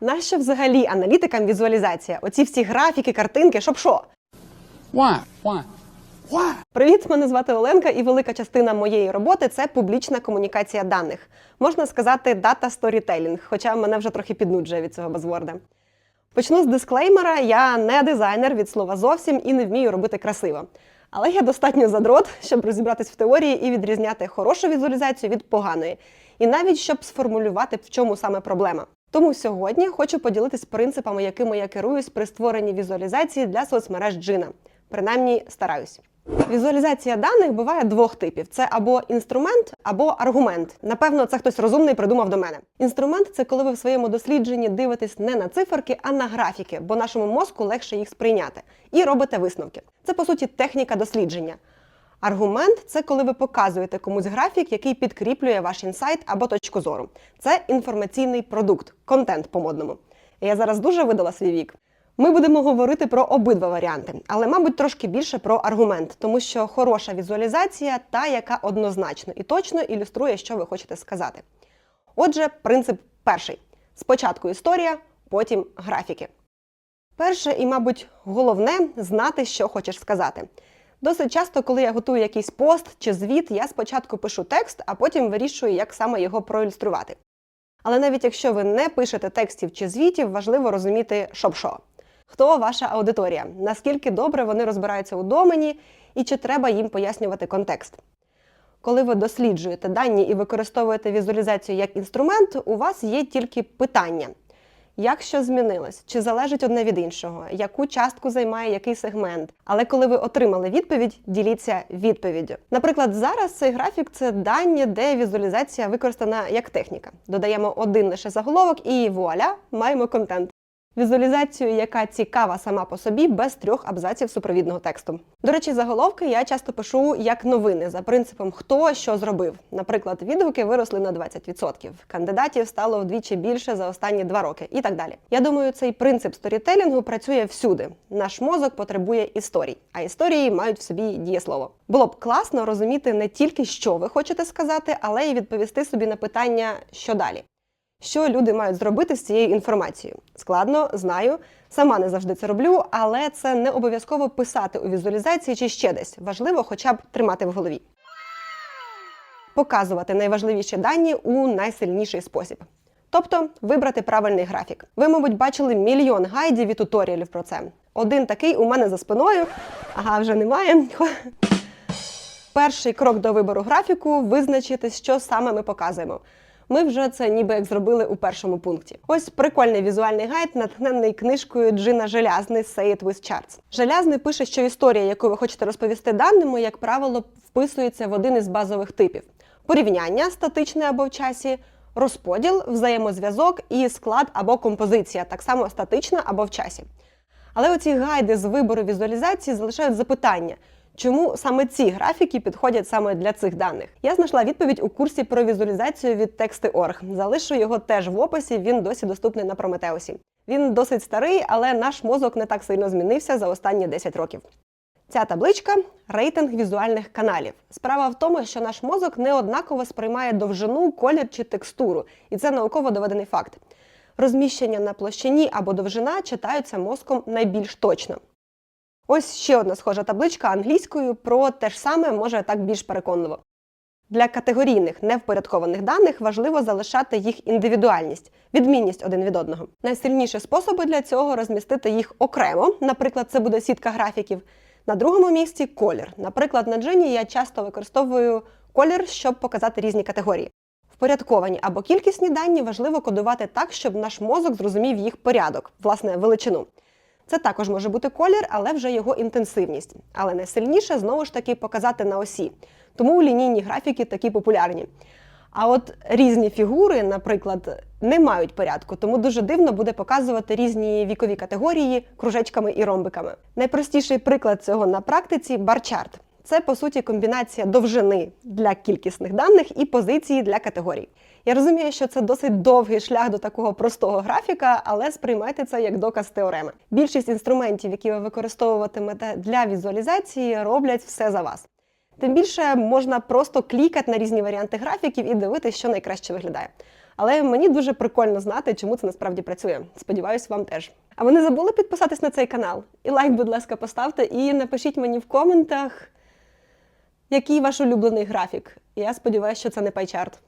Нащо взагалі аналітикам візуалізація? Оці всі графіки, картинки, щоб що? Why? Why? Why? Привіт, мене звати Оленка, і велика частина моєї роботи це публічна комунікація даних. Можна сказати, дата сторітелінг, хоча мене вже трохи піднуджує від цього базворда. Почну з дисклеймера: я не дизайнер від слова зовсім і не вмію робити красиво. Але я достатньо задрот, щоб розібратись в теорії і відрізняти хорошу візуалізацію від поганої, і навіть щоб сформулювати, в чому саме проблема. Тому сьогодні хочу поділитись принципами, якими я керуюсь при створенні візуалізації для соцмереж Джина. Принаймні стараюсь. Візуалізація даних буває двох типів: це або інструмент, або аргумент. Напевно, це хтось розумний придумав до мене. Інструмент це коли ви в своєму дослідженні дивитесь не на циферки, а на графіки, бо нашому мозку легше їх сприйняти, і робите висновки. Це по суті техніка дослідження. Аргумент це коли ви показуєте комусь графік, який підкріплює ваш інсайт або точку зору. Це інформаційний продукт, контент по-модному. Я зараз дуже видала свій вік. Ми будемо говорити про обидва варіанти, але, мабуть, трошки більше про аргумент, тому що хороша візуалізація та, яка однозначно і точно ілюструє, що ви хочете сказати. Отже, принцип перший: спочатку історія, потім графіки. Перше і, мабуть, головне знати, що хочеш сказати. Досить часто, коли я готую якийсь пост чи звіт, я спочатку пишу текст, а потім вирішую, як саме його проілюструвати. Але навіть якщо ви не пишете текстів чи звітів, важливо розуміти, що що. Хто ваша аудиторія? Наскільки добре вони розбираються у домені і чи треба їм пояснювати контекст? Коли ви досліджуєте дані і використовуєте візуалізацію як інструмент, у вас є тільки питання. Як що змінилось? Чи залежить одне від іншого? Яку частку займає який сегмент? Але коли ви отримали відповідь, діліться відповіддю. Наприклад, зараз цей графік це дані, де візуалізація використана як техніка. Додаємо один лише заголовок і вуаля, маємо контент. Візуалізацію, яка цікава сама по собі, без трьох абзаців супровідного тексту. До речі, заголовки я часто пишу як новини за принципом хто що зробив. Наприклад, відгуки виросли на 20%, кандидатів стало вдвічі більше за останні два роки і так далі. Я думаю, цей принцип сторітелінгу працює всюди. Наш мозок потребує історій, а історії мають в собі дієслово. Було б класно розуміти не тільки що ви хочете сказати, але й відповісти собі на питання, що далі. Що люди мають зробити з цією інформацією? Складно, знаю. Сама не завжди це роблю, але це не обов'язково писати у візуалізації чи ще десь. Важливо хоча б тримати в голові. Показувати найважливіші дані у найсильніший спосіб. Тобто вибрати правильний графік. Ви, мабуть, бачили мільйон гайдів і туторіалів про це. Один такий у мене за спиною, ага, вже немає. Перший крок до вибору графіку визначити, що саме ми показуємо. Ми вже це ніби як зробили у першому пункті. Ось прикольний візуальний гайд, натхнений книжкою Джина Желязний «Say it with charts». Желязний пише, що історія, яку ви хочете розповісти даними, як правило, вписується в один із базових типів: порівняння статичне або в часі, розподіл, взаємозв'язок і склад або композиція, так само статична або в часі. Але оці гайди з вибору візуалізації залишають запитання. Чому саме ці графіки підходять саме для цих даних? Я знайшла відповідь у курсі про візуалізацію від тексти.орг. Залишу його теж в описі. Він досі доступний на Прометеусі. Він досить старий, але наш мозок не так сильно змінився за останні 10 років. Ця табличка рейтинг візуальних каналів. Справа в тому, що наш мозок не однаково сприймає довжину, колір чи текстуру, і це науково доведений факт. Розміщення на площині або довжина читаються мозком найбільш точно. Ось ще одна схожа табличка англійською про те ж саме, може так більш переконливо. Для категорійних невпорядкованих даних важливо залишати їх індивідуальність, відмінність один від одного. Найсильніші способи для цього розмістити їх окремо, наприклад, це буде сітка графіків. На другому місці колір. Наприклад, на джині я часто використовую колір, щоб показати різні категорії. Впорядковані або кількісні дані важливо кодувати так, щоб наш мозок зрозумів їх порядок, власне, величину. Це також може бути колір, але вже його інтенсивність. Але найсильніше знову ж таки показати на осі. Тому лінійні графіки такі популярні. А от різні фігури, наприклад, не мають порядку, тому дуже дивно буде показувати різні вікові категорії кружечками і ромбиками. Найпростіший приклад цього на практиці барчарт. Це по суті комбінація довжини для кількісних даних і позиції для категорій. Я розумію, що це досить довгий шлях до такого простого графіка, але сприймайте це як доказ теореми. Більшість інструментів, які ви використовуватимете для візуалізації, роблять все за вас. Тим більше можна просто клікати на різні варіанти графіків і дивитися, що найкраще виглядає. Але мені дуже прикольно знати, чому це насправді працює. Сподіваюсь, вам теж. А ви не забули підписатись на цей канал? І лайк, будь ласка, поставте, і напишіть мені в коментах, який ваш улюблений графік. Я сподіваюся, що це не пайчарт.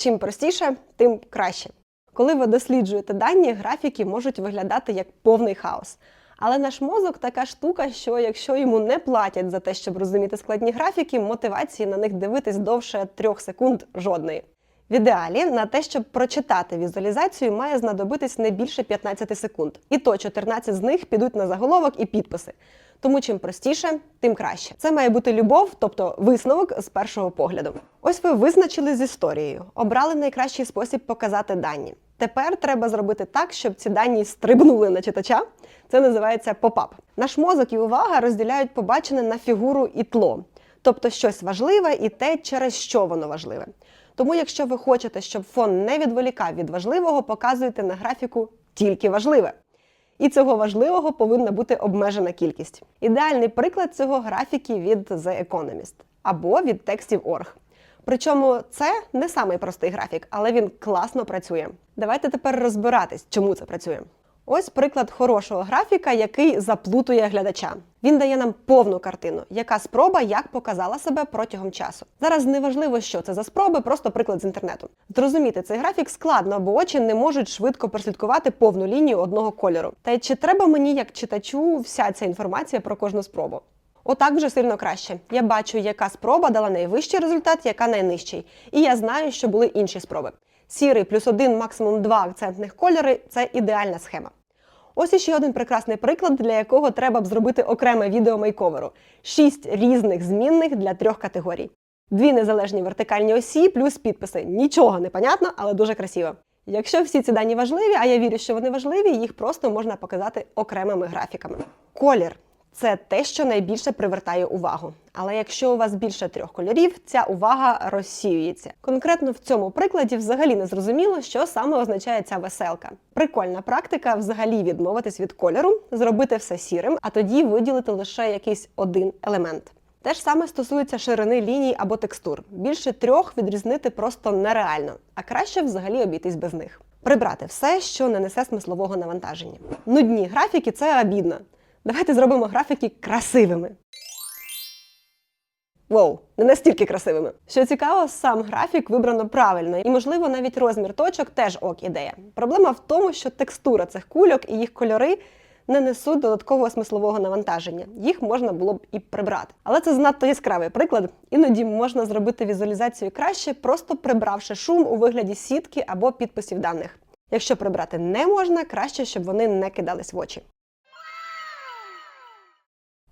Чим простіше, тим краще. Коли ви досліджуєте дані, графіки можуть виглядати як повний хаос. Але наш мозок така штука, що якщо йому не платять за те, щоб розуміти складні графіки, мотивації на них дивитись довше трьох секунд жодної. В ідеалі на те, щоб прочитати візуалізацію, має знадобитись не більше 15 секунд. І то 14 з них підуть на заголовок і підписи. Тому чим простіше, тим краще. Це має бути любов, тобто висновок з першого погляду. Ось ви визначили з історією, обрали найкращий спосіб показати дані. Тепер треба зробити так, щоб ці дані стрибнули на читача. Це називається попап. Наш мозок і увага розділяють побачене на фігуру і тло, тобто щось важливе і те, через що воно важливе. Тому, якщо ви хочете, щоб фон не відволікав від важливого, показуйте на графіку тільки важливе. І цього важливого повинна бути обмежена кількість. Ідеальний приклад цього графіки від The Economist або від текстів Орг. Причому це не самий простий графік, але він класно працює. Давайте тепер розбиратись, чому це працює. Ось приклад хорошого графіка, який заплутує глядача. Він дає нам повну картину, яка спроба як показала себе протягом часу. Зараз неважливо, що це за спроби, просто приклад з інтернету. Зрозуміти цей графік складно, бо очі не можуть швидко прослідкувати повну лінію одного кольору. Та й чи треба мені, як читачу, вся ця інформація про кожну спробу? Отак вже сильно краще. Я бачу, яка спроба дала найвищий результат, яка найнижчий. І я знаю, що були інші спроби. Сірий плюс один, максимум два акцентних кольори це ідеальна схема. Ось іще один прекрасний приклад, для якого треба б зробити окреме відео мейковеру: шість різних змінних для трьох категорій. Дві незалежні вертикальні осі плюс підписи. Нічого не понятно, але дуже красиво. Якщо всі ці дані важливі, а я вірю, що вони важливі, їх просто можна показати окремими графіками. Колір це те, що найбільше привертає увагу. Але якщо у вас більше трьох кольорів, ця увага розсіюється. Конкретно в цьому прикладі взагалі не зрозуміло, що саме означає ця веселка. Прикольна практика взагалі відмовитись від кольору, зробити все сірим, а тоді виділити лише якийсь один елемент. Те ж саме стосується ширини ліній або текстур. Більше трьох відрізнити просто нереально, а краще взагалі обійтись без них. Прибрати все, що не несе смислового навантаження. Нудні графіки це обідно. Давайте зробимо графіки красивими. Воу, не настільки красивими. Що цікаво, сам графік вибрано правильно, і, можливо, навіть розмір точок теж ок ідея. Проблема в тому, що текстура цих кульок і їх кольори не несуть додаткового смислового навантаження. Їх можна було б і прибрати. Але це занадто яскравий приклад. Іноді можна зробити візуалізацію краще, просто прибравши шум у вигляді сітки або підписів даних. Якщо прибрати не можна, краще, щоб вони не кидались в очі.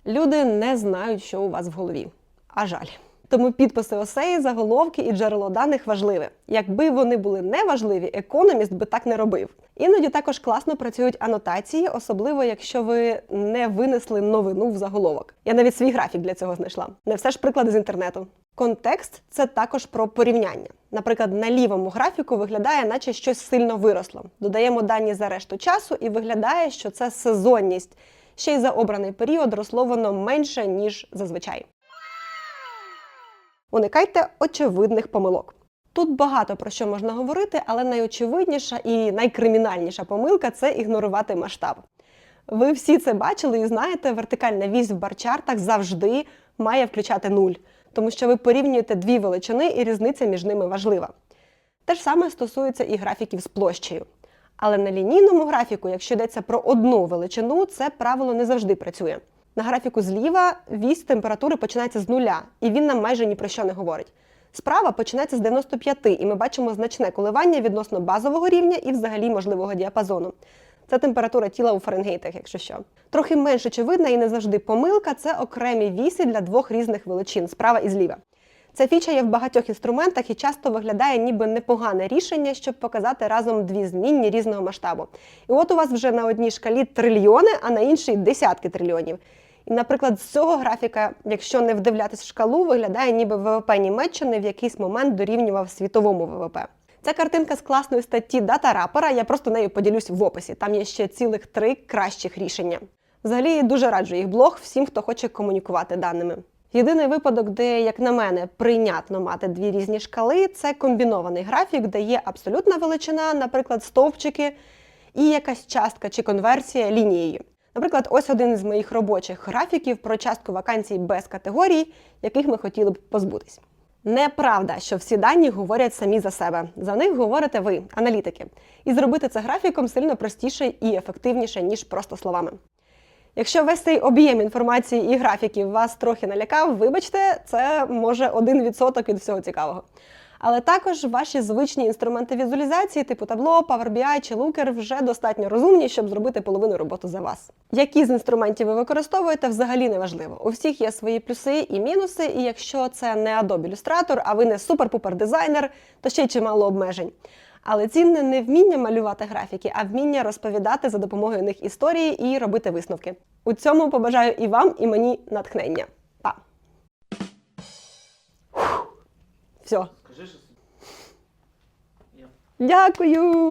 Люди не знають, що у вас в голові. А жаль. Тому підписи осеї, заголовки і джерело даних важливі. Якби вони були не важливі, економіст би так не робив. Іноді також класно працюють анотації, особливо якщо ви не винесли новину в заголовок. Я навіть свій графік для цього знайшла. Не все ж приклади з інтернету. Контекст це також про порівняння. Наприклад, на лівому графіку виглядає, наче щось сильно виросло. Додаємо дані за решту часу, і виглядає, що це сезонність. Ще й за обраний період росло воно менше, ніж зазвичай. Уникайте очевидних помилок. Тут багато про що можна говорити, але найочевидніша і найкримінальніша помилка це ігнорувати масштаб. Ви всі це бачили і знаєте, вертикальна вісь в барчартах завжди має включати нуль, тому що ви порівнюєте дві величини і різниця між ними важлива. Те ж саме стосується і графіків з площею. Але на лінійному графіку, якщо йдеться про одну величину, це правило не завжди працює. На графіку зліва вісь температури починається з нуля, і він нам майже ні про що не говорить. Справа починається з 95, і ми бачимо значне коливання відносно базового рівня і взагалі можливого діапазону. Це температура тіла у Фаренгейтах, якщо що. Трохи менш очевидна і не завжди помилка це окремі вісі для двох різних величин справа і зліва. Ця фіча є в багатьох інструментах і часто виглядає ніби непогане рішення, щоб показати разом дві змінні різного масштабу. І от у вас вже на одній шкалі трильйони, а на іншій десятки трильйонів. І, наприклад, з цього графіка, якщо не вдивлятись в шкалу, виглядає, ніби ВВП Німеччини в якийсь момент дорівнював світовому ВВП. Ця картинка з класної статті Дата Рапора, я просто нею поділюсь в описі. Там є ще цілих три кращих рішення. Взагалі дуже раджу їх блог всім, хто хоче комунікувати даними. Єдиний випадок, де, як на мене, прийнятно мати дві різні шкали, це комбінований графік, де є абсолютна величина, наприклад, стовпчики, і якась частка чи конверсія лінією. Наприклад, ось один із моїх робочих графіків про частку вакансій без категорій, яких ми хотіли б позбутись. Неправда, що всі дані говорять самі за себе. За них говорите ви, аналітики. І зробити це графіком сильно простіше і ефективніше, ніж просто словами. Якщо весь цей об'єм інформації і графіків вас трохи налякав, вибачте, це може 1% від всього цікавого. Але також ваші звичні інструменти візуалізації, типу табло, Power BI чи Looker, вже достатньо розумні, щоб зробити половину роботи за вас. Які з інструментів ви використовуєте, взагалі не важливо. У всіх є свої плюси і мінуси, і якщо це не Adobe Illustrator, а ви не супер-пупер дизайнер, то ще й чимало обмежень. Але цінне не вміння малювати графіки, а вміння розповідати за допомогою них історії і робити висновки. У цьому побажаю і вам, і мені натхнення. Па! Все. Дякую!